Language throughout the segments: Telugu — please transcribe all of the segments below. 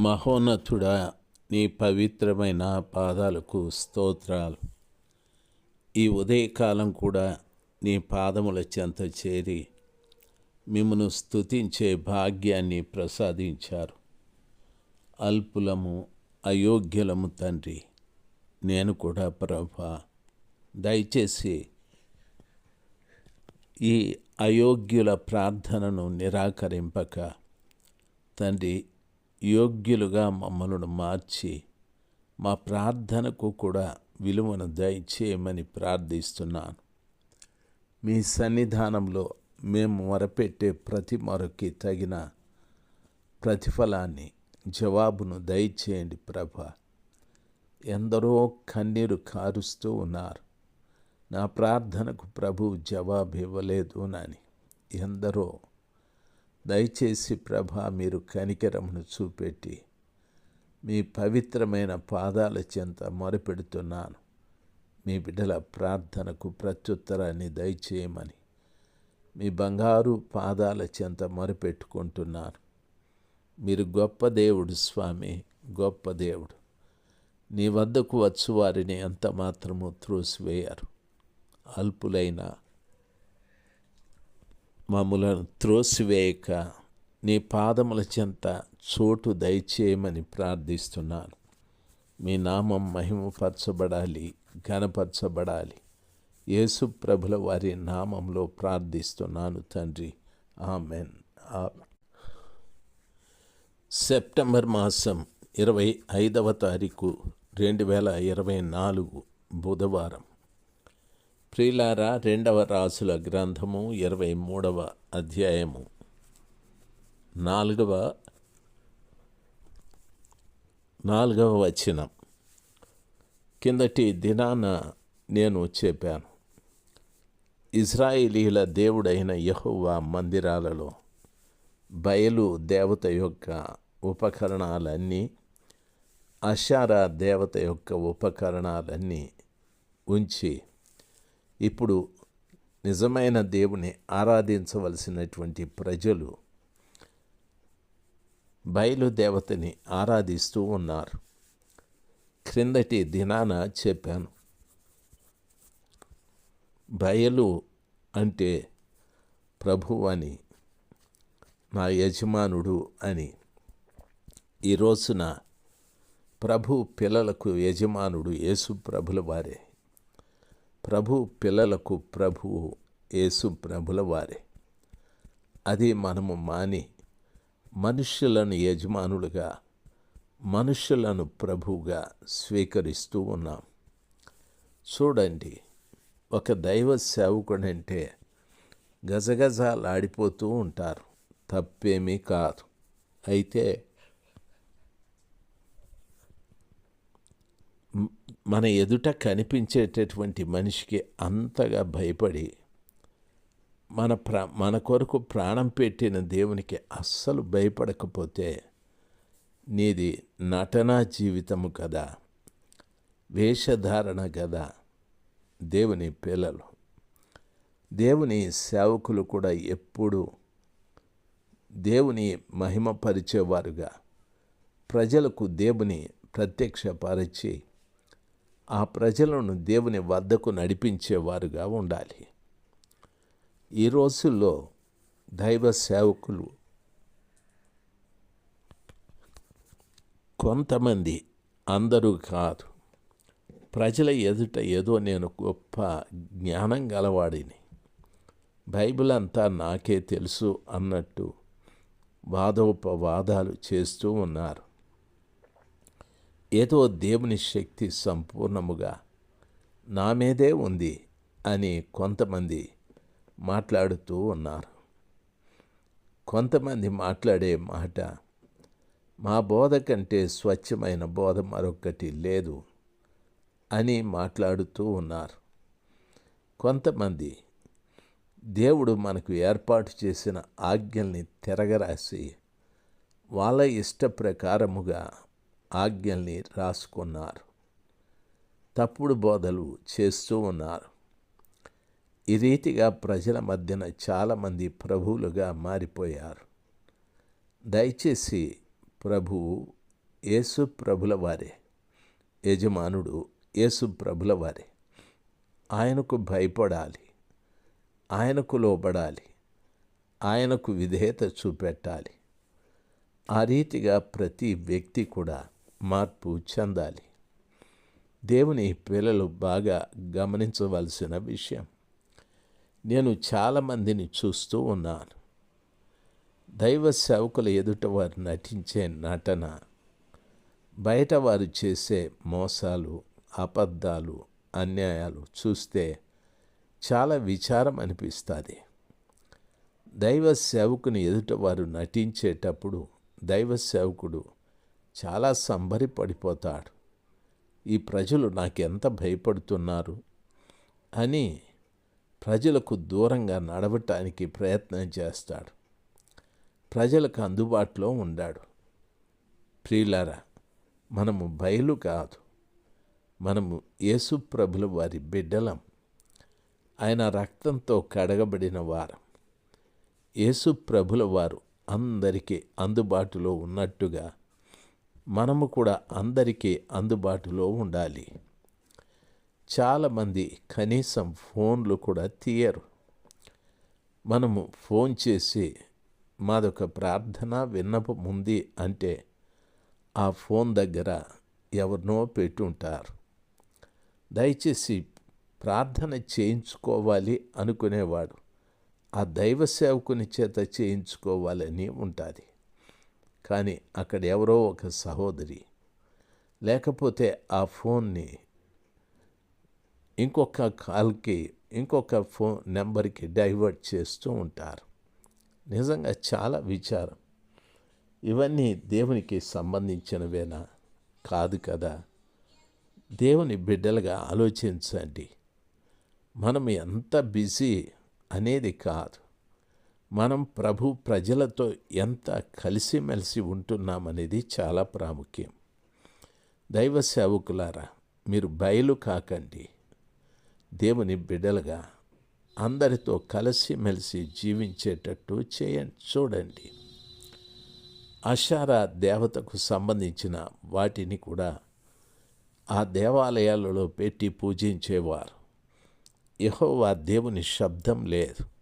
మహోన్నతుడా నీ పవిత్రమైన పాదాలకు స్తోత్రాలు. ఈ ఉదయకాలం కూడా నీ పాదముల చెంత చేరి మిమ్మను స్తుతించే భాగ్యాన్ని ప్రసాదించారు. అల్పులము అయోగ్యులము తండ్రి నేను కూడా ప్రభా దయచేసి ఈ అయోగ్యుల ప్రార్థనను నిరాకరింపక. తండ్రి యోగ్యులుగా మమ్మలను మార్చి మా ప్రార్థనకు కూడా విలువను దయచేయమని ప్రార్థిస్తున్నాను. మీ సన్నిధానంలో మేము మొరపెట్టే ప్రతి మొరకి తగిన ప్రతిఫలాన్ని జవాబును దయచేయండి ప్రభ. ఎందరో కన్నీరు కారుస్తూ ఉన్నారు. నా ప్రార్థనకు ప్రభు జవాబు ఇవ్వలేదు నాని. ఎందరో దయచేసి ప్రభ మీరు కనికరమును చూపెట్టి మీ పవిత్రమైన పాదాల చెంత మొరపెడుతున్నాను. మీ బిడ్డల ప్రార్థనకు ప్రత్యుత్తరాన్ని దయచేయమని మీ బంగారు పాదాల చెంత మొరపెట్టుకుంటున్నాను. మీరు గొప్ప దేవుడు స్వామి గొప్ప దేవుడు. నీ వద్దకు వచ్చు వారిని ఎంత మాత్రము త్రోసివేయరు. అల్పులైన మమ్మలను త్రోసివేయక నీ పాదముల చెంత చోటు దయచేయమని ప్రార్థిస్తున్నాను మీ నామం మహిమపరచబడాలి ఘనపరచబడాలి. యేసు ప్రభుల వారి నామంలో ప్రార్థిస్తున్నాను తండ్రి. ఆమెన్. సెప్టెంబర్ మాసం ఇరవై ఐదవ తారీఖు రెండు వేల ఇరవై నాలుగు బుధవారం. ప్రియులారా రెండవ రాసుల గ్రంథము ఇరవై మూడవ అధ్యాయము. నాలుగవ నాలుగవ వచనం. కిందటి దినాన నేను చెప్పాను ఇజ్రాయిలీల దేవుడైన యహోవా మందిరాలలో బయలు దేవత యొక్క ఉపకరణాలన్నీ అషారా దేవత యొక్క ఉపకరణాలన్నీ ఉంచి ఇప్పుడు నిజమైన దేవుని ఆరాధించవలసినటువంటి ప్రజలు బయలు దేవతని ఆరాధిస్తూ ఉన్నారు. క్రిందటి దినాన చెప్పాను. బయలు అంటే ప్రభు అని నా యజమానుడు అని. ఈ రోజున ప్రభు పిల్లలకు యజమానుడు యేసు ప్రభుల వారే. ప్రభు పిల్లలకు ప్రభువు యేసు ప్రభుల వారే. అది మనము మాని మనుష్యులను యజమానులుగా మనుష్యులను ప్రభువుగా స్వీకరిస్తూ ఉన్నాం. చూడండి ఒక దైవ సేవకుడంటే గజగజాలాడిపోతూ ఉంటారు. తప్పేమీ కాదు. అయితే మన ఎదుట కనిపించేటటువంటి మనిషికి అంతగా భయపడి మన ప్రా మన కొరకు ప్రాణం పెట్టిన దేవునికి అస్సలు భయపడకపోతే నీది నటనా జీవితము కదా వేషధారణ కదా దేవుని పిల్లలు. దేవుని సేవకులు కూడా ఎప్పుడూ దేవుని మహిమపరిచేవారుగా ప్రజలకు దేవుని ప్రత్యక్షపరిచి ఆ ప్రజలను దేవుని వద్దకు నడిపించేవారుగా ఉండాలి. ఈ రోజుల్లో దైవ సేవకులు కొంతమంది అందరూ కాదు. ప్రజల ఎదుట ఏదో నేను గొప్ప జ్ఞానం గలవాడిని. బైబిల్ అంతా నాకే తెలుసు అన్నట్టు వాదోపవాదాలు చేస్తూ ఉన్నారు. ఏదో దేవుని శక్తి సంపూర్ణముగా నా మీదే ఉంది అని కొంతమంది మాట్లాడుతూ ఉన్నారు. కొంతమంది మాట్లాడే మాట మా బోధ కంటే స్వచ్ఛమైన బోధ మరొకటి లేదు అని మాట్లాడుతూ ఉన్నారు. కొంతమంది దేవుడు మనకు ఏర్పాటు చేసిన ఆజ్ఞల్ని తిరగరాసి వాళ్ళ ఇష్ట ప్రకారముగా ఆజ్ఞల్ని రాసుకున్నారు. తప్పుడు బోధలు చేస్తూ ఉన్నారు. ఈ రీతిగా ప్రజల మధ్యన చాలామంది ప్రభువులుగా మారిపోయారు. దయచేసి ప్రభువు యేసు ప్రభుల వారే యజమానుడు యేసు ప్రభుల వారే. ఆయనకు భయపడాలి ఆయనకు లోబడాలి ఆయనకు విధేయత చూపెట్టాలి. ఆ రీతిగా ప్రతి వ్యక్తి కూడా మార్పు చెందాలి. దేవుని పిల్లలు బాగా గమనించవలసిన విషయం. నేను చాలామందిని చూస్తూ ఉన్నాను. దైవ సేవకుల ఎదుట వారు నటించే నటన బయట వారు చేసే మోసాలు అబద్ధాలు అన్యాయాలు చూస్తే చాలా విచారం అనిపిస్తుంది. దైవ సేవకుని ఎదుట వారు నటించేటప్పుడు దైవ సేవకుడు చాలా సంబరిపడిపోతాడు ఈ ప్రజలు నాకెంత భయపడుతున్నారు? అని ప్రజలకు దూరంగా నడవటానికి ప్రయత్నం చేస్తాడు. ప్రజలకు అందుబాటులో ఉండాడు. ప్రియులారా మనము బయలు కాదు. మనము యేసు ప్రభుల వారి బిడ్డలం. ఆయన రక్తంతో కడగబడిన వారం. యేసు ప్రభుల వారు అందరికీ అందుబాటులో ఉన్నట్టుగా మనము కూడా అందరికీ అందుబాటులో ఉండాలి. చాలామంది కనీసం ఫోన్లు కూడా తీయరు. మనము ఫోన్ చేసి మాదొక ప్రార్థన విన్నపం ఉంది అంటే ఆ ఫోన్ దగ్గర ఎవరినో పెట్టుంటారు. దయచేసి ప్రార్థన చేయించుకోవాలి అనుకునేవాడు. ఆ దైవ సేవకుని చేత చేయించుకోవాలని ఉంటుంది. కానీ అక్కడ ఎవరో ఒక సహోదరి. లేకపోతే ఆ ఫోన్ని ఇంకొక కాల్కి ఇంకొక ఫోన్ నెంబర్కి డైవర్ట్ చేస్తూ ఉంటారు. నిజంగా చాలా విచారం. ఇవన్నీ దేవునికి సంబంధించినవేనా? కాదు కదా. దేవుని బిడ్డలుగా ఆలోచించండి. మనం ఎంత బిజీ అనేది కాదు. మనం ప్రభు ప్రజలతో ఎంత కలిసిమెలిసి ఉంటున్నామనేది చాలా ప్రాముఖ్యం. దైవ సేవకులారా మీరు బయలు కాకండి. దేవుని బిడ్డలుగా అందరితో కలిసిమెలిసి జీవించేటట్టు చేయండి చూడండి. అషారా దేవతకు సంబంధించిన వాటిని కూడా ఆ దేవాలయాలలో పెట్టి పూజించేవారు. యహోవా దేవుని శబ్దం లేదు.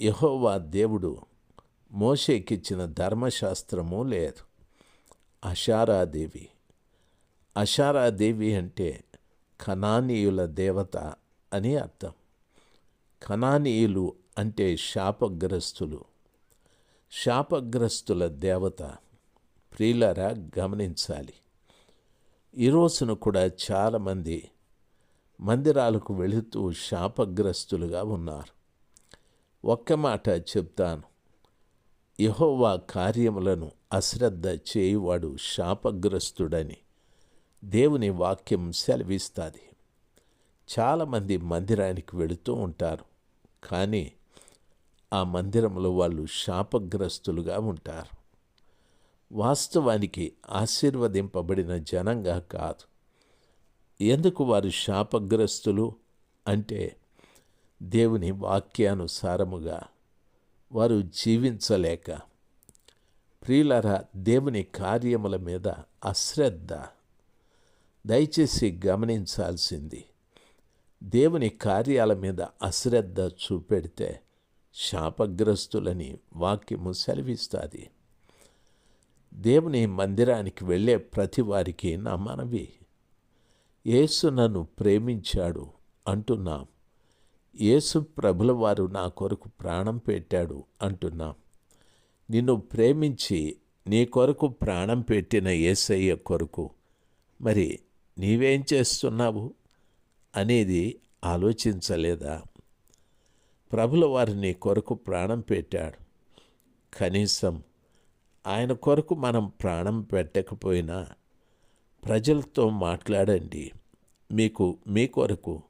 యహోవా దేవుడు మోషేకిచ్చిన ధర్మశాస్త్రము లేదు. అషారాదేవి. అషారాదేవి అంటే కనానీయుల దేవత అని అర్థం. కనానీయులు అంటే శాపగ్రస్తులు. శాపగ్రస్తుల దేవత ప్రియులరా గమనించాలి. ఈ రోజున కూడా చాలామంది మందిరాలకు వెళుతూ శాపగ్రస్తులుగా ఉన్నారు. ఒక్క మాట చెప్తాను. యహోవా కార్యములను అశ్రద్ధ చేయువాడు శాపగ్రస్తుడని దేవుని వాక్యం సెలవిస్తుంది. చాలామంది మందిరానికి వెళుతూ ఉంటారు. కానీ ఆ మందిరంలో వాళ్ళు శాపగ్రస్తులుగా ఉంటారు. వాస్తవానికి ఆశీర్వదింపబడిన జనంగా కాదు. ఎందుకు వారు శాపగ్రస్తులు? అంటే దేవుని వాక్యానుసారముగా వారు జీవించలేక ప్రియులర దేవుని కార్యముల మీద అశ్రద్ధ దయచేసి గమనించాల్సింది. దేవుని కార్యాల మీద అశ్రద్ధ చూపెడితే శాపగ్రస్తులని వాక్యము సెలవిస్తుంది. దేవుని మందిరానికి వెళ్ళే ప్రతి వారికి నా మనవి. యేసు నన్ను ప్రేమించాడు అంటున్నాం. యేసు ప్రభుల వారు నా కొరకు ప్రాణం పెట్టాడు అంటున్నాం. నిన్ను ప్రేమించి నీ కొరకు ప్రాణం పెట్టిన ఏసయ్య కొరకు మరి నీవేం చేస్తున్నావు అనేది ఆలోచించలేదా? ప్రభుల వారు నీ కొరకు ప్రాణం పెట్టాడు. కనీసం ఆయన కొరకు మనం ప్రాణం పెట్టకపోయినా ప్రజలతో మాట్లాడండి. మీకు మీ కొరకు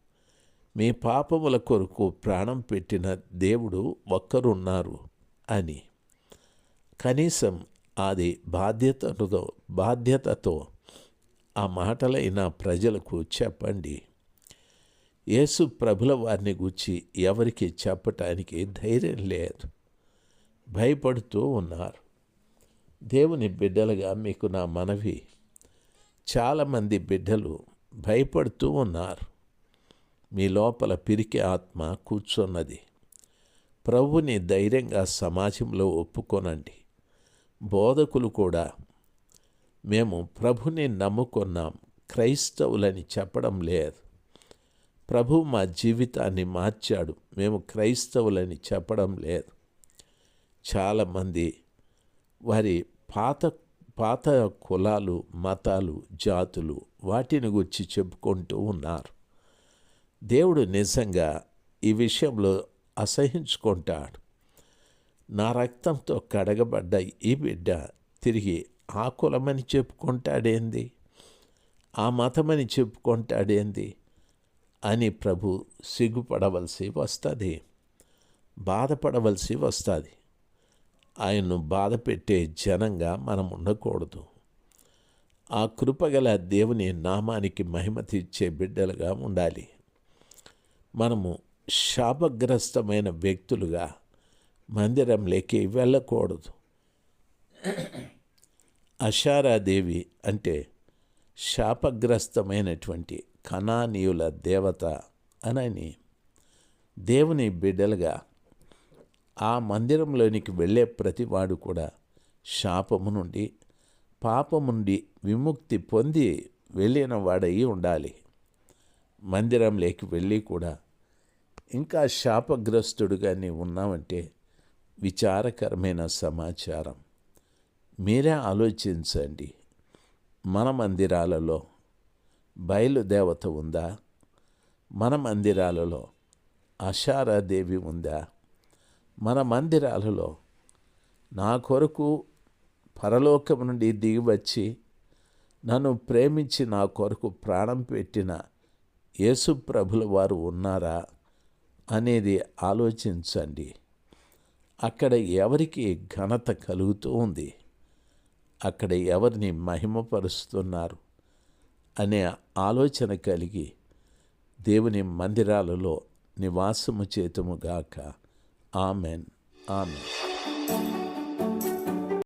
మీ పాపముల కొరకు ప్రాణం పెట్టిన దేవుడు ఒక్కరున్నారు అని. కనీసం అది బాధ్యతతో బాధ్యతతో ఆ మాటలైన ప్రజలకు చెప్పండి. యేసు ప్రభుల వారిని గురించి ఎవరికి చెప్పటానికి ధైర్యం లేదు. భయపడుతూ ఉన్నారు. దేవుని బిడ్డలుగా మీకు నా మనవి. చాలామంది బిడ్డలు భయపడుతూ ఉన్నారు. మీ లోపల పిరికి ఆత్మ కూర్చున్నది. ప్రభుని ధైర్యంగా సమాజంలో ఒప్పుకొనండి. బోధకులు కూడా మేము ప్రభుని నమ్ముకున్నాం క్రైస్తవులని చెప్పడం లేదు. ప్రభు మా జీవితాన్ని మార్చాడు మేము క్రైస్తవులని చెప్పడం లేదు. చాలామంది వారి పాత పాత కులాలు మతాలు జాతులు వాటిని గురించి చెప్పుకుంటూ ఉన్నారు. దేవుడు నిజంగా ఈ విషయంలో అసహించుకుంటాడు. నా రక్తంతో కడగబడ్డ ఈ బిడ్డ తిరిగి ఆ కులమని చెప్పుకుంటాడేంది? ఆ మతమని చెప్పుకుంటాడేంది? అని ప్రభు సిగ్గుపడవలసి వస్తుంది. బాధపడవలసి వస్తుంది. ఆయన్ను బాధ పెట్టే జనంగా మనం ఉండకూడదు. ఆ కృపగల దేవుని నామానికి మహిమ తెచ్చే బిడ్డలుగా ఉండాలి. మనము శాపగ్రస్తమైన వ్యక్తులుగా మందిరంలోకి వెళ్ళకూడదు. అషారాదేవి అంటే శాపగ్రస్తమైనటువంటి కణానీయుల దేవత అనని దేవుని బిడ్డలుగా ఆ మందిరంలోనికి వెళ్ళే ప్రతివాడు కూడా శాపము నుండి పాపము నుండి విముక్తి పొంది వెళ్ళిన వాడై ఉండాలి. మందిరంలోకి వెళ్ళి కూడా ఇంకా శాపగ్రస్తుడుగానే ఉన్నామంటే విచారకరమైన సమాచారం. మీరే ఆలోచించండి. మన మందిరాలలో బయలుదేవత ఉందా? మన మందిరాలలో అషారాదేవి ఉందా? మన మందిరాలలో నా కొరకు పరలోకం నుండి దిగివచ్చి నన్ను ప్రేమించి నా కొరకు ప్రాణం పెట్టిన యేసుప్రభుల వారు ఉన్నారా? అనేది ఆలోచించండి. అక్కడ ఎవరికి ఘనత కలుగుతూ ఉంది? అక్కడ ఎవరిని మహిమపరుస్తున్నారు? అనే ఆలోచన కలిగి దేవుని మందిరాలలో నివాసము చేతుముగాక ఆమెన్. ఆమెన్.